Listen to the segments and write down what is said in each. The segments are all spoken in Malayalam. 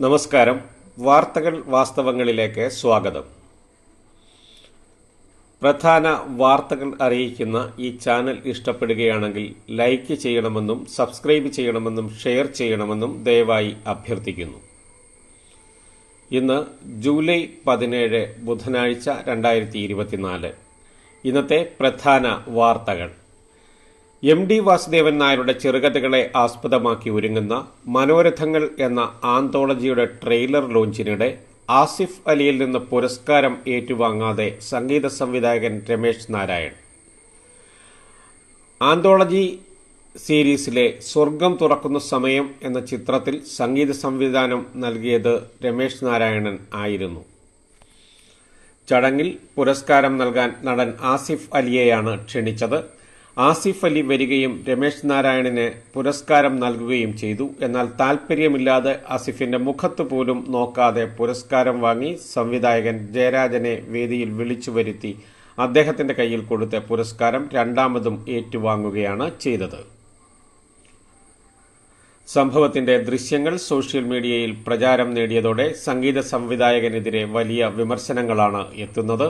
നമസ്കാരം. വാർത്തകൾ വാസ്തവങ്ങളിലേക്ക് സ്വാഗതം. പ്രധാന വാർത്തകൾ അറിയിക്കുന്ന ഈ ചാനൽ ഇഷ്ടപ്പെടുകയാണെങ്കിൽ ലൈക്ക് ചെയ്യണമെന്നും സബ്സ്ക്രൈബ് ചെയ്യണമെന്നും ഷെയർ ചെയ്യണമെന്നും ദയവായി അഭ്യർത്ഥിക്കുന്നു. ഇന്ന് ജൂലൈ പതിനേഴ് ബുധനാഴ്ച രണ്ടായിരത്തി ഇരുപത്തിനാല്. ഇന്നത്തെ പ്രധാന വാർത്തകൾ. എം ഡി വാസുദേവൻ നായരുടെ ചെറുകഥകളെ ആസ്പദമാക്കി ഒരുങ്ങുന്ന മനോരഥങ്ങൾ എന്ന ആന്തോളജിയുടെ ട്രെയിലർ ലോഞ്ചിനിടെ ആസിഫ് അലിയിൽ നിന്ന് പുരസ്കാരം ഏറ്റുവാങ്ങാതെ സംഗീത സംവിധായകൻ രമേശ് നാരായൺ. ആന്തോളജി സീരീസിലെ സ്വർഗം തുറക്കുന്ന സമയം എന്ന ചിത്രത്തിൽ സംഗീത സംവിധാനം നൽകിയത് രമേശ് നാരായണൻ ആയിരുന്നു. ചടങ്ങിൽ പുരസ്കാരം നൽകാൻ നടൻ ആസിഫ് അലിയെയാണ് ക്ഷണിച്ചത്. ആസിഫ് അലി വരികയും രമേശ് നാരായണന് പുരസ്കാരം നൽകുകയും ചെയ്തു. എന്നാൽ താൽപര്യമില്ലാതെ ആസിഫിന്റെ മുഖത്ത് പോലും നോക്കാതെ പുരസ്കാരം വാങ്ങി സംവിധായകൻ ജയരാജനെ വേദിയിൽ വിളിച്ചു വരുത്തി അദ്ദേഹത്തിന്റെ കയ്യിൽ കൊടുത്ത പുരസ്കാരം രണ്ടാമതും ഏറ്റുവാങ്ങുകയാണ് ചെയ്തത്. സംഭവത്തിന്റെ ദൃശ്യങ്ങൾ സോഷ്യൽ മീഡിയയിൽ പ്രചാരം നേടിയതോടെ സംഗീത സംവിധായകനെതിരെ വലിയ വിമർശനങ്ങളാണ് എത്തുന്നത്.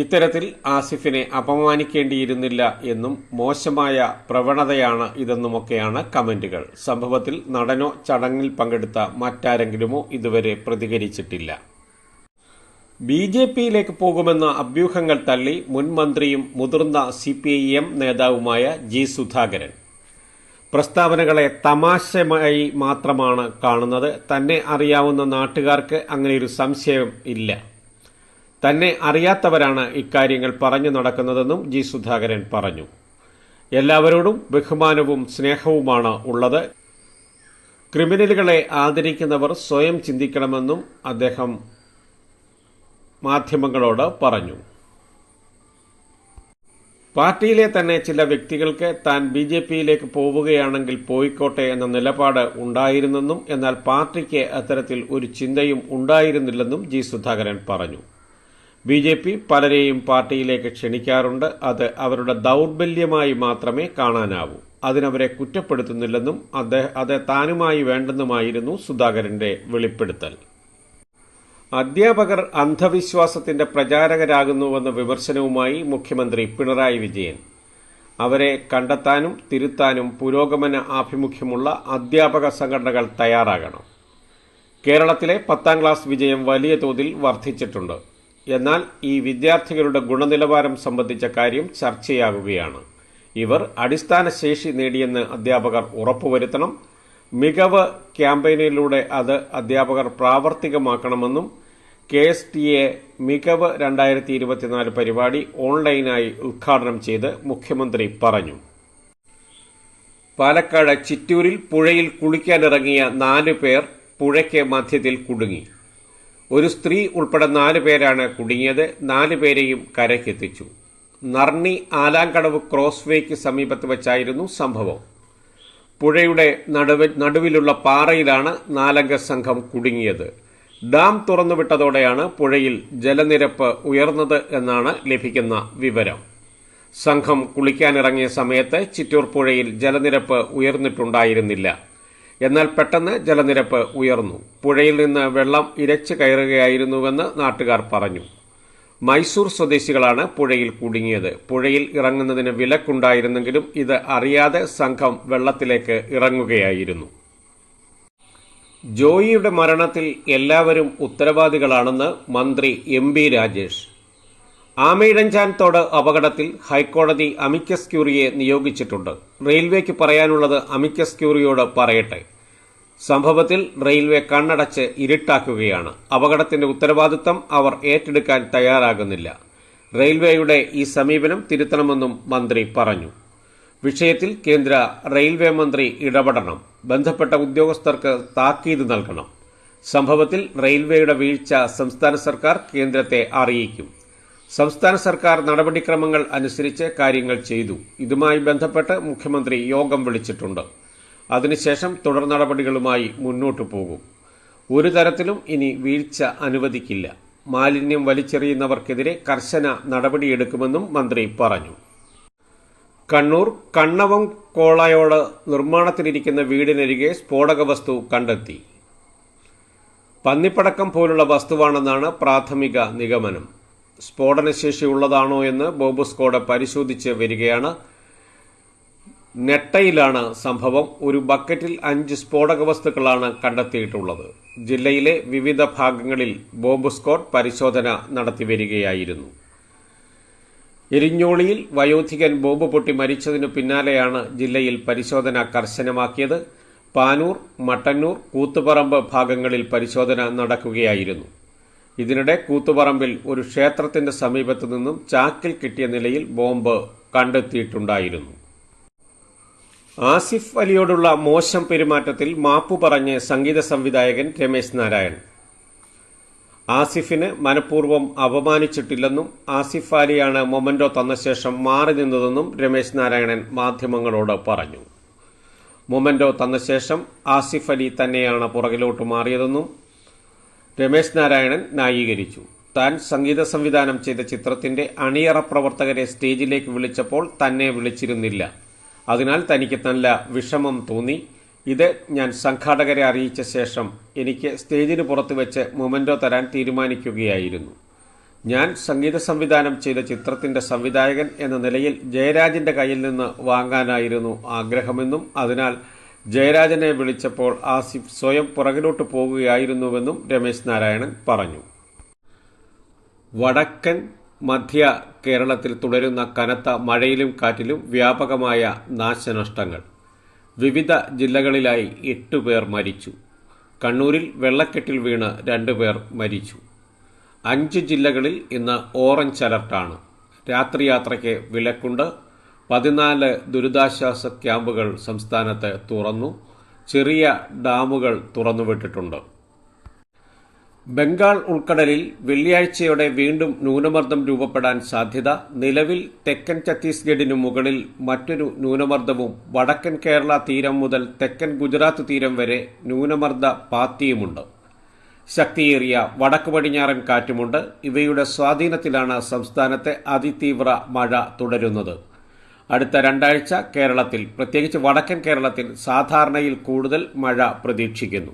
ഇത്തരത്തിൽ ആസിഫിനെ അപമാനിക്കേണ്ടിയിരുന്നില്ല എന്നും മോശമായ പ്രവണതയാണ് ഇതെന്നുമൊക്കെയാണ് കമന്റുകൾ. സംഭവത്തിൽ നടനോ ചടങ്ങിൽ പങ്കെടുത്ത മറ്റാരെങ്കിലുമോ ഇതുവരെ പ്രതികരിച്ചിട്ടില്ല. ബി ജെ പിയിലേക്ക് പോകുമെന്ന അഭ്യൂഹങ്ങൾ തള്ളി മുൻ മന്ത്രിയും മുതിർന്ന സി പി ഐ എം നേതാവുമായ ജി സുധാകരൻ. പ്രസ്താവനകളെ തമാശമായി മാത്രമാണ് കാണുന്നത്. തന്നെ അറിയാവുന്ന നാട്ടുകാർക്ക് അങ്ങനെയൊരു സംശയം ഇല്ല. തന്നെ അറിയാത്തവരാണ് ഇക്കാര്യങ്ങൾ പറഞ്ഞു നടക്കുന്നതെന്നും ജി സുധാകരൻ പറഞ്ഞു. എല്ലാവരോടും ബഹുമാനവും സ്നേഹവുമാണ് ഉള്ളത്. ക്രിമിനലുകളെ ആദരിക്കുന്നവർ സ്വയം ചിന്തിക്കണമെന്നും അദ്ദേഹം മാധ്യമങ്ങളോട് പറഞ്ഞു. പാർട്ടിയിലെ തന്നെ ചില വ്യക്തികൾക്ക് താൻ ബി ജെ പിയിലേക്ക് പോവുകയാണെങ്കിൽ പോയിക്കോട്ടെ എന്ന നിലപാട് ഉണ്ടായിരുന്നെന്നും എന്നാൽ പാർട്ടിക്ക് അത്തരത്തിൽ ഒരു ചിന്തയും ഉണ്ടായിരുന്നില്ലെന്നും ജി സുധാകരൻ പറഞ്ഞു. ബി ജെ പി പലരെയും പാർട്ടിയിലേക്ക് ക്ഷണിക്കാറുണ്ട്. അത് അവരുടെ ദൗർബല്യമായി മാത്രമേ കാണാനാവൂ. അതിനവരെ കുറ്റപ്പെടുത്തുന്നില്ലെന്നും അത് താനുമായി വേണ്ടെന്നുമായിരുന്നു സുധാകരന്റെ വെളിപ്പെടുത്തൽ. അധ്യാപകർ അന്ധവിശ്വാസത്തിന്റെ പ്രചാരകരാകുന്നുവെന്ന വിമർശനവുമായി മുഖ്യമന്ത്രി പിണറായി വിജയൻ. അവരെ കണ്ടെത്താനും തിരുത്താനും പുരോഗമന ആഭിമുഖ്യമുള്ള അധ്യാപക സംഘടനകൾ തയ്യാറാകണം. കേരളത്തിലെ പത്താം ക്ലാസ് വിജയം വലിയ തോതിൽ വർദ്ധിച്ചിട്ടുണ്ട്. എന്നാൽ ഈ വിദ്യാർത്ഥികളുടെ ഗുണനിലവാരം സംബന്ധിച്ച കാര്യം ചർച്ചയാകുകയാണ് ഇവർ അടിസ്ഥാന ശേഷി നേടിയെന്ന് അധ്യാപകർ ഉറപ്പുവരുത്തണം. മികവ് ക്യാമ്പയിനിലൂടെ അത് അധ്യാപകർ പ്രാവർത്തികമാക്കണമെന്നും കെ എസ് ടി എ മികവ് രണ്ടായിരത്തി ഇരുപത്തിനാല് പരിപാടി ഓൺലൈനായി ഉദ്ഘാടനം ചെയ്ത് മുഖ്യമന്ത്രി പറഞ്ഞു. പാലക്കാട് ചിറ്റൂരിൽ പുഴയിൽ കുളിക്കാനിറങ്ങിയ നാലു പേർ പുഴയ്ക്ക് മധ്യത്തിൽ കുടുങ്ങി. ഒരു സ്ത്രീ ഉൾപ്പെടെ നാല് പേരാണ് കുടുങ്ങിയത്. നാല് പേരെയും കരയ്ക്കെത്തിച്ചു. നർണി ആലാങ്കടവ് ക്രോസ് വേക്ക് സമീപത്ത് വെച്ചായിരുന്നു സംഭവം. പുഴയുടെ നടുവിലുള്ള പാറയിലാണ് നാലംഗ സംഘം കുടുങ്ങിയത്. ഡാം തുറന്നുവിട്ടതോടെയാണ് പുഴയിൽ ജലനിരപ്പ് ഉയർന്നത് എന്നാണ് ലഭിക്കുന്ന വിവരം. സംഘം കുളിക്കാനിറങ്ങിയ സമയത്ത് ചിറ്റൂർ പുഴയിൽ ജലനിരപ്പ് ഉയർന്നിട്ടുണ്ടായിരുന്നില്ല. എന്നാൽ പെട്ടെന്ന് ജലനിരപ്പ് ഉയർന്നു. പുഴയിൽ നിന്ന് വെള്ളം ഇരച്ചു കയറുകയായിരുന്നുവെന്ന് നാട്ടുകാർ പറഞ്ഞു. മൈസൂർ സ്വദേശികളാണ് പുഴയിൽ കുടുങ്ങിയത്. പുഴയിൽ ഇറങ്ങുന്നതിന് വിലക്കുണ്ടായിരുന്നെങ്കിലും ഇത് അറിയാതെ സംഘം വെള്ളത്തിലേക്ക് ഇറങ്ങുകയായിരുന്നു. ജോയിയുടെ മരണത്തിൽ എല്ലാവരും ഉത്തരവാദികളാണെന്ന് മന്ത്രി എം ബി രാജേഷ്. ആമയിഴഞ്ചാൻ തോട് അപകടത്തിൽ ഹൈക്കോടതി അമിക്കസ് ക്യൂറിയെ നിയോഗിച്ചിട്ടുണ്ട്. റെയിൽവേക്ക് പറയാനുള്ളത് അമിക്കസ് ക്യൂറിയോട് പറയട്ടെ. സംഭവത്തിൽ റെയിൽവേ കണ്ണടച്ച് ഇരുട്ടാക്കുകയാണ്. അപകടത്തിന്റെ ഉത്തരവാദിത്തം അവർ ഏറ്റെടുക്കാൻ തയ്യാറാകുന്നില്ല. റെയിൽവേയുടെ ഈ സമീപനം തിരുത്തണമെന്നും മന്ത്രി പറഞ്ഞു. വിഷയത്തിൽ കേന്ദ്ര റെയിൽവേ മന്ത്രി ഇടപെടണം. ബന്ധപ്പെട്ട ഉദ്യോഗസ്ഥർക്ക് താക്കീത് നൽകണം. സംഭവത്തിൽ റെയിൽവേയുടെ വീഴ്ച സംസ്ഥാന സർക്കാർ കേന്ദ്രത്തെ അറിയിക്കും. സംസ്ഥാന സർക്കാർ നടപടിക്രമങ്ങൾ അനുസരിച്ച് കാര്യങ്ങൾ ചെയ്തു. ഇതുമായി ബന്ധപ്പെട്ട് മുഖ്യമന്ത്രി യോഗം വിളിച്ചിട്ടുണ്ട്. അതിനുശേഷം തുടർ നടപടികളുമായി മുന്നോട്ടു പോകും. ഒരു തരത്തിലും ഇനി വീഴ്ച അനുവദിക്കില്ല. മാലിന്യം വലിച്ചെറിയുന്നവർക്കെതിരെ കർശന നടപടിയെടുക്കുമെന്നും മന്ത്രി പറഞ്ഞു. കണ്ണൂർ കണ്ണവം കോളയോട് നിർമ്മാണത്തിലിരിക്കുന്ന വീടിനരികെ സ്ഫോടക വസ്തു കണ്ടെത്തി. പന്നിപ്പടക്കം പോലുള്ള വസ്തുവാണെന്നാണ് പ്രാഥമിക നിഗമനം. സ്ഫോടനശേഷിയുള്ളതാണോ എന്ന് ബോംബ് സ്ക്വാഡ് പരിശോധിച്ച് വരികയാണ്. നെട്ടയിലാണ് സംഭവം. ഒരു ബക്കറ്റിൽ അഞ്ച് സ്ഫോടക വസ്തുക്കളാണ് കണ്ടെത്തിയിട്ടുള്ളത്. ജില്ലയിലെ വിവിധ ഭാഗങ്ങളിൽ ബോംബ് സ്ക്വാഡ് പരിശോധന നടത്തി വരികയായിരുന്നു. എരിഞ്ഞോളിയിൽ വയോധികൻ ബോംബ് പൊട്ടി മരിച്ചതിനു പിന്നാലെയാണ് ജില്ലയിൽ പരിശോധന കർശനമാക്കിയത്. പാനൂർ മട്ടന്നൂർ കൂത്തുപറമ്പ് ഭാഗങ്ങളിൽ പരിശോധന നടക്കുകയായിരുന്നു. ഇതിനിടെ കൂത്തുപറമ്പിൽ ഒരു ക്ഷേത്രത്തിന്റെ സമീപത്തു നിന്നും ചാക്കിൽ കിട്ടിയ നിലയിൽ ബോംബ് കണ്ടെത്തിയിട്ടുണ്ടായിരുന്നു. ആസിഫ് അലിയോടുള്ള മോശം പെരുമാറ്റത്തിൽ മാപ്പു പറഞ്ഞ് സംഗീത സംവിധായകൻ രമേശ് നാരായൺ ആസിഫിന് മനഃപൂർവം അപമാനിച്ചിട്ടില്ലെന്നും ആസിഫ് അലിയാണ് മൊമന്റോ തന്ന ശേഷം മാറി നിന്നതെന്നും രമേശ് നാരായണൻ മാധ്യമങ്ങളോട് പറഞ്ഞു. മൊമന്റോ തന്ന ശേഷം ആസിഫ് അലി തന്നെയാണ് പുറകിലോട്ട് മാറിയതെന്നും രമേശ് നാരായണൻ ന്യായീകരിച്ചു. താൻ സംഗീത സംവിധാനം ചെയ്ത ചിത്രത്തിന്റെ അണിയറ പ്രവർത്തകരെ സ്റ്റേജിലേക്ക് വിളിച്ചപ്പോൾ തന്നെ വിളിച്ചിരുന്നില്ല. അതിനാൽ തനിക്ക് നല്ല വിഷമം തോന്നി. ഇത് ഞാൻ സംഘാടകരെ അറിയിച്ച ശേഷം എനിക്ക് സ്റ്റേജിന് പുറത്ത് വെച്ച് മൊമെന്റോ തരാൻ തീരുമാനിക്കുകയായിരുന്നു. ഞാൻ സംഗീത സംവിധാനം ചെയ്ത ചിത്രത്തിന്റെ സംവിധായകൻ എന്ന നിലയിൽ ജയരാജിന്റെ കയ്യിൽ നിന്ന് വാങ്ങാനായിരുന്നു ആഗ്രഹമെന്നും അതിനാൽ ജയരാജനെ വിളിച്ചപ്പോൾ ആസിഫ് സ്വയം പുറകിലോട്ട് പോകുകയായിരുന്നുവെന്നും രമേശ് നാരായണൻ പറഞ്ഞു. വടക്കൻ മധ്യ കേരളത്തിൽ തുടരുന്ന കനത്ത മഴയിലും കാറ്റിലും വ്യാപകമായ നാശനഷ്ടങ്ങൾ. വിവിധ ജില്ലകളിലായി എട്ടുപേർ മരിച്ചു. കണ്ണൂരിൽ വെള്ളക്കെട്ടിൽ വീണ് രണ്ടുപേർ മരിച്ചു. അഞ്ച് ജില്ലകളിൽ ഇന്ന് ഓറഞ്ച് അലർട്ടാണ്. രാത്രിയാത്രയ്ക്ക് വിലക്കുണ്ട് പതിനാല് ദുരിതാശ്വാസ ക്യാമ്പുകൾ സംസ്ഥാനത്ത് തുറന്നു. ചെറിയ ഡാമുകൾ തുറന്നുവിട്ടിട്ടുണ്ട്. ബംഗാൾ ഉൾക്കടലിൽ വെള്ളിയാഴ്ചയോടെ വീണ്ടും ന്യൂനമർദ്ദം രൂപപ്പെടാൻ സാധ്യത. നിലവിൽ തെക്കൻ ഛത്തീസ്ഗഡിനു മുകളിൽ മറ്റൊരു ന്യൂനമർദ്ദവും വടക്കൻ കേരള തീരം മുതൽ തെക്കൻ ഗുജറാത്ത് തീരം വരെ ന്യൂനമർദ്ദ പാത്തിയുമുണ്ട്. ശക്തിയേറിയ വടക്ക് പടിഞ്ഞാറൻ കാറ്റുമുണ്ട്. ഇവയുടെ സ്വാധീനത്തിലാണ് സംസ്ഥാനത്തെ അതിതീവ്ര മഴ തുടരുന്നത്. അടുത്ത രണ്ടാഴ്ച കേരളത്തിൽ പ്രത്യേകിച്ച് വടക്കൻ കേരളത്തിൽ സാധാരണയിൽ കൂടുതൽ മഴ പ്രതീക്ഷിക്കുന്നു.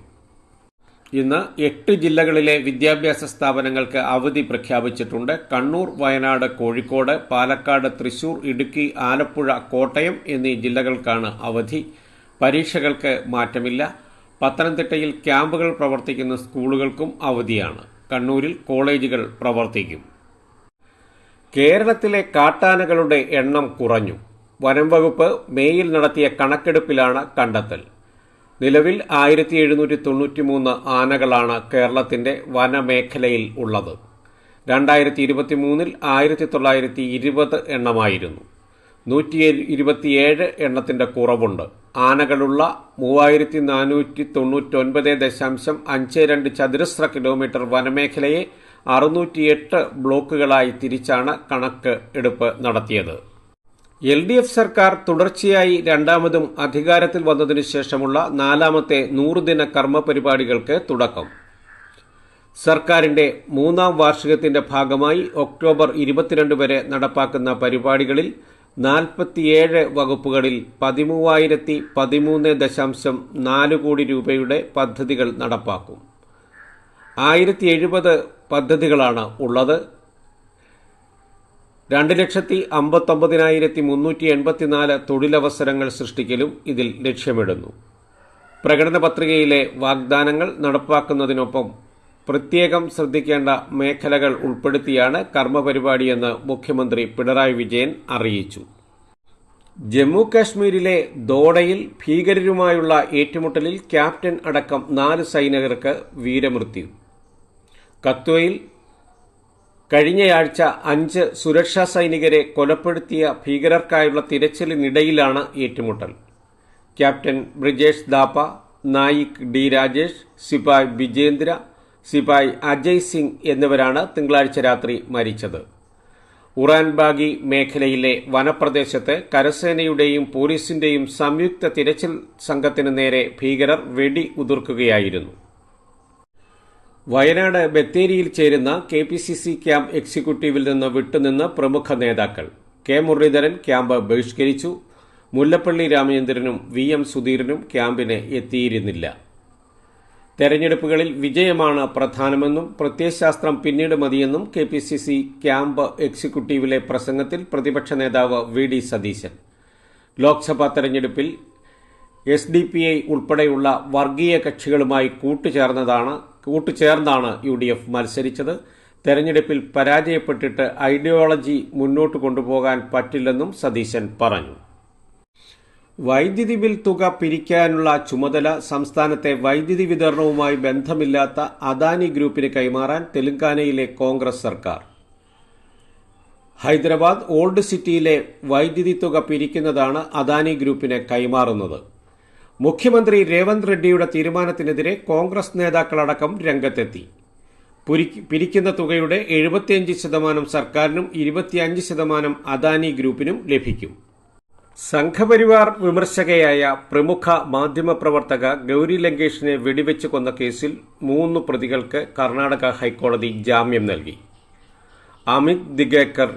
ഇന്ന് എട്ട് ജില്ലകളിലെ വിദ്യാഭ്യാസ സ്ഥാപനങ്ങൾക്ക് അവധി പ്രഖ്യാപിച്ചിട്ടുണ്ട്. കണ്ണൂർ വയനാട് കോഴിക്കോട് പാലക്കാട് തൃശൂർ ഇടുക്കി ആലപ്പുഴ കോട്ടയം എന്നീ ജില്ലകൾക്കാണ് അവധി. പരീക്ഷകൾക്ക് മാറ്റമില്ല. പത്തനംതിട്ടയിൽ ക്യാമ്പുകൾ പ്രവർത്തിക്കുന്ന സ്കൂളുകൾക്കും അവധിയാണ്. കണ്ണൂരിൽ കോളേജുകൾ പ്രവർത്തിക്കും. കേരളത്തിലെ കാട്ടാനകളുടെ എണ്ണം കുറഞ്ഞു. വനം വകുപ്പ് മേയിൽ നടത്തിയ കണക്കെടുപ്പിലാണ് കണ്ടെത്തൽ. നിലവിൽ ആയിരത്തി എഴുന്നൂറ്റി തൊണ്ണൂറ്റി മൂന്ന് ആനകളാണ് കേരളത്തിന്റെ വനമേഖലയിൽ ഉള്ളത്. രണ്ടായിരത്തി ഇരുപത്തി മൂന്നിൽ ആയിരത്തി തൊള്ളായിരത്തി ഇരുപത് എണ്ണമായിരുന്നു. നൂറ്റി ഇരുപത്തിയേഴ് എണ്ണത്തിന്റെ കുറവുണ്ട്. ആനകളുള്ള മൂവായിരത്തി നാനൂറ്റി തൊണ്ണൂറ്റൊൻപത് ദശാംശം അഞ്ച് രണ്ട് ചതുരശ്ര കിലോമീറ്റർ വനമേഖലയെ അറുന്നൂറ്റിയെട്ട് ബ്ലോക്കുകളായി തിരിച്ചാണ് കണക്ക് എടുപ്പ് നടത്തിയത്. എൽ ഡി എഫ് സർക്കാർ തുടർച്ചയായി രണ്ടാമതും അധികാരത്തിൽ വന്നതിനു ശേഷമുള്ള നാലാമത്തെ നൂറുദിന കർമ്മ പരിപാടികൾക്ക് തുടക്കം. സർക്കാരിന്റെ മൂന്നാം വാർഷികത്തിന്റെ ഭാഗമായി ഒക്ടോബർ ഇരുപത്തിരണ്ട് വരെ നടപ്പാക്കുന്ന പരിപാടികളിൽ നാൽപ്പത്തിയേഴ് വകുപ്പുകളിൽ പതിമൂവായിരത്തി പതിമൂന്ന് ദശാംശം നാല് കോടി രൂപയുടെ പദ്ധതികൾ നടപ്പാക്കും. ആയിരത്തി എഴുപത് പദ്ധതികളാണ് ഉള്ളത്. രണ്ട് ലക്ഷത്തി അമ്പത്തൊമ്പതിനായിരത്തി മുന്നൂറ്റി എൺപത്തിനാല് തൊഴിലവസരങ്ങൾ സൃഷ്ടിക്കലും ഇതിൽ ലക്ഷ്യമിടുന്നു. പ്രകടന പത്രികയിലെ വാഗ്ദാനങ്ങൾ നടപ്പാക്കുന്നതിനൊപ്പം പ്രത്യേകം ശ്രദ്ധിക്കേണ്ട മേഖലകൾ ഉൾപ്പെടുത്തിയാണ് കർമ്മപരിപാടിയെന്ന് മുഖ്യമന്ത്രി പിണറായി വിജയൻ അറിയിച്ചു. ജമ്മു കാശ്മീരിലെ ദോഡയിൽ ഭീകരരുമായുള്ള ഏറ്റുമുട്ടലിൽ ക്യാപ്റ്റൻ അടക്കം നാല് സൈനികർക്ക് വീരമൃത്യു. കത്വയിൽ കഴിഞ്ഞയാഴ്ച അഞ്ച് സുരക്ഷാ സൈനികരെ കൊലപ്പെടുത്തിയ ഭീകരർക്കായുള്ള തിരച്ചിലിനിടയിലാണ് ഏറ്റുമുട്ടൽ. Captain Brijesh Thapa Naik D Rajesh sepoy Vijendra sepoy Ajay Singh എന്നിവരാണ് തിങ്കളാഴ്ച രാത്രി മരിച്ചത്. ഉറാൻബാഗി മേഖലയിലെ വനപ്രദേശത്ത് കരസേനയുടെയും പോലീസിന്റെയും സംയുക്ത തിരച്ചിൽ സംഘത്തിനു നേരെ ഭീകരർ വെടി ഉതിർക്കുകയായിരുന്നു വയനാട് ബത്തേരിയിൽ ചേരുന്ന K P C C camp എക്സിക്യൂട്ടീവിൽ നിന്ന് വിട്ടുനിന്ന് പ്രമുഖ നേതാക്കൾ. കെ മുരളീധരൻ ക്യാമ്പ് ബഹിഷ്കരിച്ചു. മുല്ലപ്പള്ളി രാമചന്ദ്രനും വി എം സുധീരനും ക്യാമ്പിന് എത്തിയിരുന്നില്ല. തെരഞ്ഞെടുപ്പുകളിൽ വിജയമാണ് പ്രധാനമെന്നും പ്രത്യയശാസ്ത്രം പിന്നീട് മതിയെന്നും K P C C camp എക്സിക്യൂട്ടീവിലെ പ്രസംഗത്തിൽ പ്രതിപക്ഷ നേതാവ് വി ഡി സതീശൻ. ലോക്സഭാ തെരഞ്ഞെടുപ്പിൽ എസ് ഡി പി ഐ ഉൾപ്പെടെയുള്ള വർഗീയ കക്ഷികളുമായി കൂട്ടുചേർന്നതാണ് കൂട്ടുചേർന്നാണ് യു ഡി എഫ് മത്സരിച്ചത്. തെരഞ്ഞെടുപ്പിൽ പരാജയപ്പെട്ടിട്ട് ഐഡിയോളജി മുന്നോട്ട് കൊണ്ടുപോകാൻ പറ്റില്ലെന്നും സതീശൻ പറഞ്ഞു. വൈദ്യുതി ബിൽ തുക പിരിക്കാനുള്ള ചുമതല സംസ്ഥാനത്തെ വൈദ്യുതി വിതരണവുമായി ബന്ധമില്ലാത്ത അദാനി ഗ്രൂപ്പിന് കൈമാറാൻ തെലങ്കാനയിലെ കോൺഗ്രസ് സർക്കാർ. ഹൈദരാബാദ് ഓൾഡ് സിറ്റിയിലെ വൈദ്യുതി തുക പിരിക്കുന്നതാണ് അദാനി ഗ്രൂപ്പിന് കൈമാറുന്നത്. മുഖ്യമന്ത്രി രേവന്ത് റെഡ്ഡിയുടെ തീരുമാനത്തിനെതിരെ കോൺഗ്രസ് നേതാക്കളടക്കം രംഗത്തെത്തി. പിരിക്കുന്ന തുകയുടെ എഴുപത്തിയഞ്ച് ശതമാനം സർക്കാരിനും ഇരുപത്തിയഞ്ച് ശതമാനം അദാനി ഗ്രൂപ്പിനും ലഭിക്കും. സംഘപരിവാർ വിമർശകയായ പ്രമുഖ മാധ്യമപ്രവർത്തക ഗൌരി ലങ്കേഷിനെ വെടിവെച്ച് കൊന്ന കേസിൽ മൂന്ന് പ്രതികൾക്ക് കർണാടക ഹൈക്കോടതി ജാമ്യം നൽകി. Amit Digwekar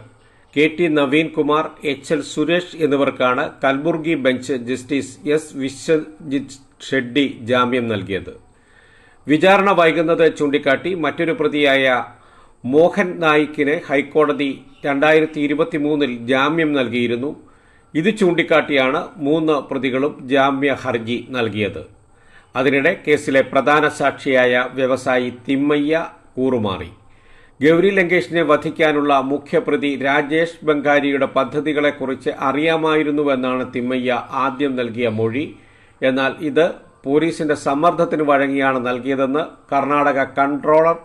K T Naveen Kumar H L Suresh എന്നിവർക്കാണ് Kalaburagi bench justice S Vishwajith Shetty ജാമ്യം നൽകിയത്. വിചാരണ വൈകുന്നത് ചൂണ്ടിക്കാട്ടി മറ്റൊരു പ്രതിയായ മോഹൻ നായിക്കിന് ഹൈക്കോടതി രണ്ടായിരത്തി ഇരുപത്തിമൂന്നിൽ ജാമ്യം നൽകിയിരുന്നു. ഇത് ചൂണ്ടിക്കാട്ടിയാണ് മൂന്ന് പ്രതികളും ജാമ്യ ഹർജി നൽകിയത്. അതിനിടെ കേസിലെ പ്രധാന സാക്ഷിയായ വ്യവസായി തിമ്മയ്യ കൂറുമാറി. ഗൗരി ലങ്കേഷിനെ വധിക്കാനുള്ള മുഖ്യപ്രതി രാജേഷ് ബംഗാരിയുടെ പദ്ധതികളെക്കുറിച്ച് അറിയാമായിരുന്നുവെന്നാണ് തിമ്മയ്യ ആദ്യം നൽകിയ മൊഴി. എന്നാൽ ഇത് പോലീസിന്റെ സമ്മർദ്ദത്തിന് വഴങ്ങിയാണ് നൽകിയതെന്ന് Karnataka controller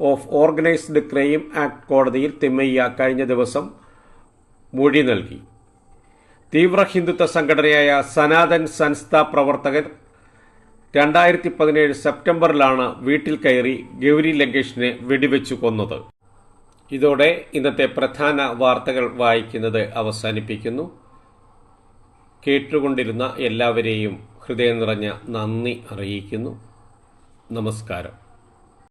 of organised crime act കോടതിയിൽ തിമ്മയ്യ കഴിഞ്ഞ ദിവസം മൊഴി നൽകി. തീവ്ര ഹിന്ദുത്വ സംഘടനയായ സനാതൻ സൻസ്ഥ പ്രവർത്തകർ രണ്ടായിരത്തി പതിനേഴ് സെപ്റ്റംബറിലാണ് വീട്ടിൽ കയറി ഗൗരി ലങ്കേഷിനെ വെടിവെച്ചു കൊന്നത്. ഇതോടെ ഇന്നത്തെ പ്രധാന വാർത്തകൾ വായിക്കുന്നത് അവസാനിപ്പിക്കുന്നു. കേട്ടുകൊണ്ടിരുന്ന എല്ലാവരെയും ഹൃദയം നിറഞ്ഞ നന്ദി അറിയിക്കുന്നു. നമസ്കാരം.